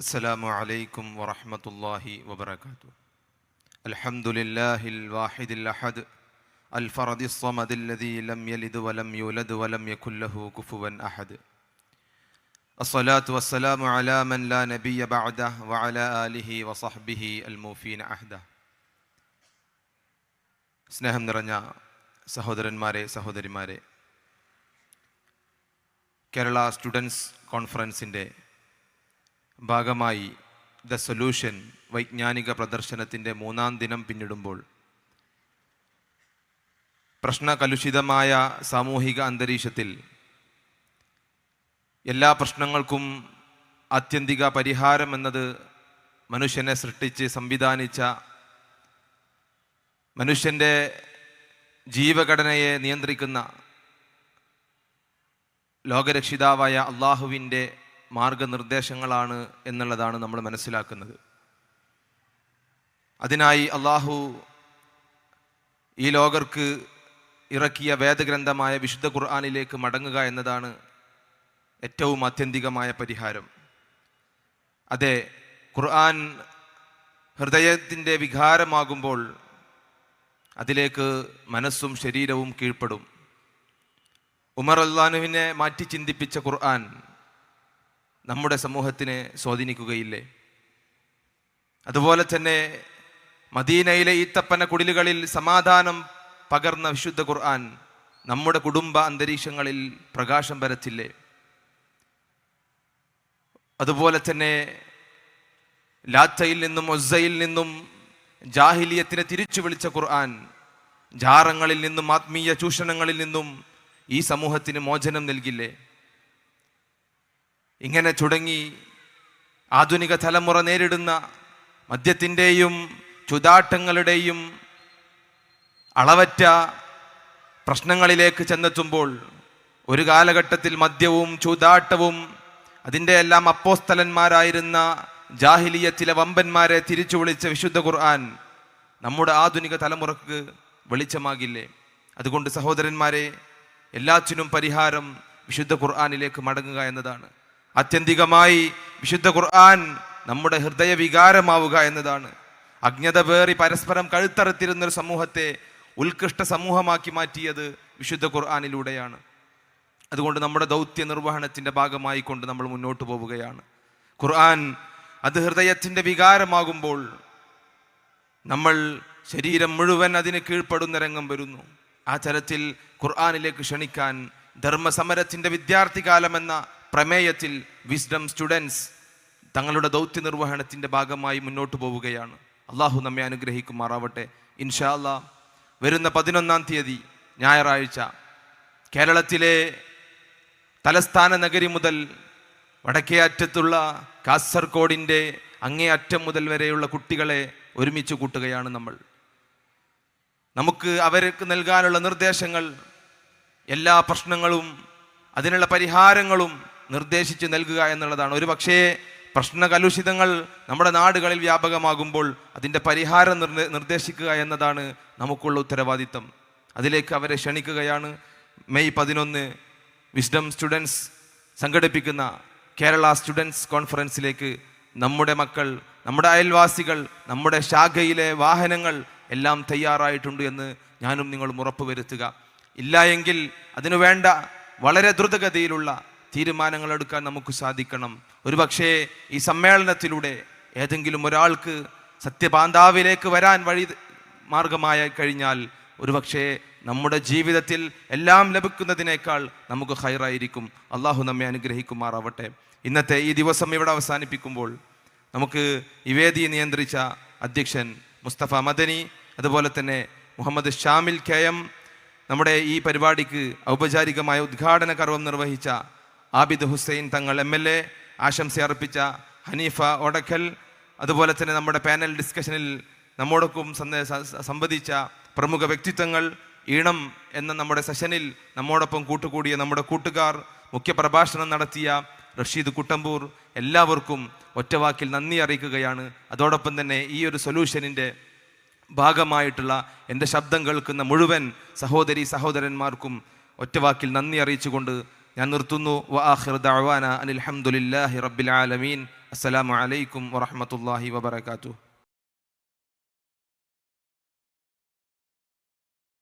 السلام عليكم ورحمة الله وبركاته الحمد لله الواحد الأحد الفرد الصمد الذي لم يلد ولم يولد ولم يكن له كفوا أحد الصلاة والسلام على من لا نبي بعده وعلى آله وصحبه الموفين عهده സ്നേഹം നിറഞ്ഞ സഹോദരന്മാരെ സഹോദരിമാരെ കേരള സ്റ്റുഡൻസ് കോൺഫറൻസിൻ്റെ ഭാഗമായി ദ സൊല്യൂഷൻ വൈജ്ഞാനിക പ്രദർശനത്തിന്റെ മൂന്നാം ദിനം പിന്നിടുമ്പോൾ പ്രശ്നകലുഷിതമായ സാമൂഹിക അന്തരീക്ഷത്തിൽ എല്ലാ പ്രശ്നങ്ങൾക്കും ആത്യന്തിക പരിഹാരം എന്നത് മനുഷ്യനെ സൃഷ്ടിച്ച് സംവിധാനിച്ച മനുഷ്യന്റെ ജീവഘടനയെ നിയന്ത്രിക്കുന്ന ലോകരക്ഷിതാവായ അള്ളാഹുവിന്റെ മാർഗനിർദ്ദേശങ്ങളാണ് എന്നുള്ളതാണ് നമ്മൾ മനസ്സിലാക്കുന്നത്. അതിനായി അള്ളാഹു ഈ ലോകർക്ക് ഇറക്കിയ വേദഗ്രന്ഥമായ വിശുദ്ധ ഖുർആാനിലേക്ക് മടങ്ങുക എന്നതാണ് ഏറ്റവും ആത്യന്തികമായ പരിഹാരം. അതെ ഖുർആൻ ഹൃദയത്തിന്റെ വികാരമാകുമ്പോൾ അതിലേക്ക് മനസ്സും ശരീരവും കീഴ്പ്പെടും. ഉമർ അള്ളാനുവിനെ മാറ്റി ചിന്തിപ്പിച്ച ഖുർആൻ നമ്മുടെ സമൂഹത്തിനെ സ്വാധീനിക്കുകയില്ലേ? അതുപോലെ തന്നെ മദീനയിലെ ഈത്തപ്പന കുടിലുകളിൽ സമാധാനം പകർന്ന വിശുദ്ധ ഖുർആൻ നമ്മുടെ കുടുംബ അന്തരീക്ഷങ്ങളിൽ പ്രകാശം പരത്തില്ലേ? അതുപോലെ തന്നെ ലാത്തയിൽ നിന്നും ഒസയിൽ നിന്നും ജാഹിലിയത്തിനെ തിരിച്ചു വിളിച്ച ഖുർആൻ ജാറങ്ങളിൽ നിന്നും ആത്മീയ ചൂഷണങ്ങളിൽ നിന്നും ഈ സമൂഹത്തിന് മോചനം നൽകില്ലേ? ഇങ്ങനെ തുടങ്ങി ആധുനിക തലമുറ നേരിടുന്ന മദ്യത്തിന്റെയും ചുതാട്ടങ്ങളുടെയും അളവറ്റ പ്രശ്നങ്ങളിലേക്ക് ചെന്നെത്തുമ്പോൾ ഒരു കാലഘട്ടത്തിൽ മദ്യവും ചൂതാട്ടവും അതിന്റെ എല്ലാം അപ്പോസ്തലന്മാരായിരുന്ന ജാഹിലിയത്തിലെ വമ്പന്മാരെ തിരിച്ചു വിളിച്ച വിശുദ്ധ ഖുർആൻ നമ്മുടെ ആധുനിക തലമുറയ്ക്ക് വെളിച്ചമാകില്ലേ? അതുകൊണ്ട് സഹോദരന്മാരെ എല്ലാറ്റിനും പരിഹാരം വിശുദ്ധ ഖുർആാനിലേക്ക് മടങ്ങുക എന്നതാണ്. ആത്യന്തികമായി വിശുദ്ധ ഖുർആൻ നമ്മുടെ ഹൃദയ വികാരമാവുക എന്നതാണ്. അജ്ഞത പേറി പരസ്പരം കഴുത്തറുത്തിരുന്ന ഒരു സമൂഹത്തെ ഉത്കൃഷ്ട സമൂഹമാക്കി മാറ്റിയത് വിശുദ്ധ ഖുർആാനിലൂടെയാണ്. അതുകൊണ്ട് നമ്മുടെ ദൗത്യ നിർവഹണത്തിന്റെ ഭാഗമായി കൊണ്ട് നമ്മൾ മുന്നോട്ട് പോവുകയാണ്. ഖുർആൻ അത് ഹൃദയത്തിന്റെ വികാരമാകുമ്പോൾ നമ്മൾ ശരീരം മുഴുവൻ അതിന് കീഴ്പ്പെടുന്ന രംഗം വരുന്നു. ആ തരത്തിൽ ഖുർആാനിലേക്ക് ക്ഷണിക്കാൻ ധർമ്മസമരത്തിന്റെ വിദ്യാർത്ഥി കാലം എന്ന പ്രമേയത്തിൽ വിസ്ഡം സ്റ്റുഡൻസ് തങ്ങളുടെ ദൗത്യ നിർവഹണത്തിന്റെ ഭാഗമായി മുന്നോട്ട് പോവുകയാണ്. അള്ളാഹു നമ്മെ അനുഗ്രഹിക്കുമാറാവട്ടെ. ഇൻഷാല്ല വരുന്ന പതിനൊന്നാം തീയതി ഞായറാഴ്ച കേരളത്തിലെ തലസ്ഥാന നഗരി മുതൽ വടക്കേ അറ്റത്തുള്ള കാസർഗോഡിന്റെ അങ്ങേ അറ്റം മുതൽ വരെയുള്ള കുട്ടികളെ ഒരുമിച്ച് കൂട്ടുകയാണ് നമ്മൾ. നമുക്ക് അവർക്ക് നൽകാനുള്ള നിർദ്ദേശങ്ങൾ എല്ലാ പ്രശ്നങ്ങളും അതിനുള്ള പരിഹാരങ്ങളും നിർദ്ദേശിച്ച് നൽകുക എന്നുള്ളതാണ്. ഒരു പക്ഷേ പ്രശ്നകലുഷിതങ്ങൾ നമ്മുടെ നാടുകളിൽ വ്യാപകമാകുമ്പോൾ അതിന്റെ പരിഹാരം നിർ നിർദ്ദേശിക്കുക എന്നതാണ് നമുക്കുള്ള ഉത്തരവാദിത്തം. അതിലേക്ക് അവരെ ക്ഷണിക്കുകയാണ്. മെയ് പതിനൊന്ന് വിസ്ഡം സ്റ്റുഡൻസ് സംഘടിപ്പിക്കുന്ന കേരള സ്റ്റുഡൻസ് കോൺഫറൻസിലേക്ക് നമ്മുടെ മക്കൾ നമ്മുടെ അയൽവാസികൾ നമ്മുടെ ശാഖയിലെ വാഹനങ്ങൾ എല്ലാം തയ്യാറായിട്ടുണ്ട് എന്ന് ഞാനും നിങ്ങളും ഉറപ്പുവരുത്തുക. ഇല്ല എങ്കിൽ അതിനു വേണ്ട വളരെ ദ്രുതഗതിയിലുള്ള തീരുമാനങ്ങൾ എടുക്കാൻ നമുക്ക് സാധിക്കണം. ഒരുപക്ഷേ ഈ സമ്മേളനത്തിലൂടെ ഏതെങ്കിലും ഒരാൾക്ക് സത്യപാന്താവിലേക്ക് വരാൻ വഴി മാർഗമായ കഴിഞ്ഞാൽ ഒരുപക്ഷേ നമ്മുടെ ജീവിതത്തിൽ എല്ലാം ലഭിക്കുന്നതിനേക്കാൾ നമുക്ക് ഹൈറായിരിക്കും അള്ളാഹു നമ്മെ അനുഗ്രഹിക്കുമാറാവട്ടെ. ഇന്നത്തെ ഈ ദിവസം ഇവിടെ അവസാനിപ്പിക്കുമ്പോൾ നമുക്ക് ഈ വേദി നിയന്ത്രിച്ച അധ്യക്ഷൻ മുസ്തഫ മദനി അതുപോലെ തന്നെ മുഹമ്മദ് ഷാമിൽ കെ എം നമ്മുടെ ഈ പരിപാടിക്ക് ഔപചാരികമായ ഉദ്ഘാടന കർവം നിർവഹിച്ച Abid Hussain Thangal M L A ആശംസ അർപ്പിച്ച ഹനീഫ ഒടക്കൽ അതുപോലെ തന്നെ നമ്മുടെ പാനൽ ഡിസ്കഷനിൽ നമ്മോടൊപ്പം സംവദിച്ച പ്രമുഖ വ്യക്തിത്വങ്ങൾ ഈണം എന്ന നമ്മുടെ സെഷനിൽ നമ്മോടൊപ്പം കൂട്ടുകൂടിയ നമ്മുടെ കൂട്ടുകാർ മുഖ്യപ്രഭാഷണം നടത്തിയ റഷീദ് കുട്ടമ്പൂർ എല്ലാവർക്കും ഒറ്റവാക്കിൽ നന്ദി അറിയിക്കുകയാണ്. അതോടൊപ്പം തന്നെ ഈ ഒരു സൊല്യൂഷനിന്റെ ഭാഗമായിട്ടുള്ള എന്റെ ശബ്ദം കേൾക്കുന്ന മുഴുവൻ സഹോദരി സഹോദരന്മാർക്കും ഒറ്റവാക്കിൽ നന്ദി അറിയിച്ചുകൊണ്ട് ഞാൻ നിർത്തുന്നു. വ ആഖിർ ദഅവാന അനിൽ ഹംദുലില്ലാഹി റബ്ബിൽ ആലമീൻ. അസ്സലാമു അലൈക്കും വറഹ്മത്തുള്ളാഹി വബറകാതുഹു.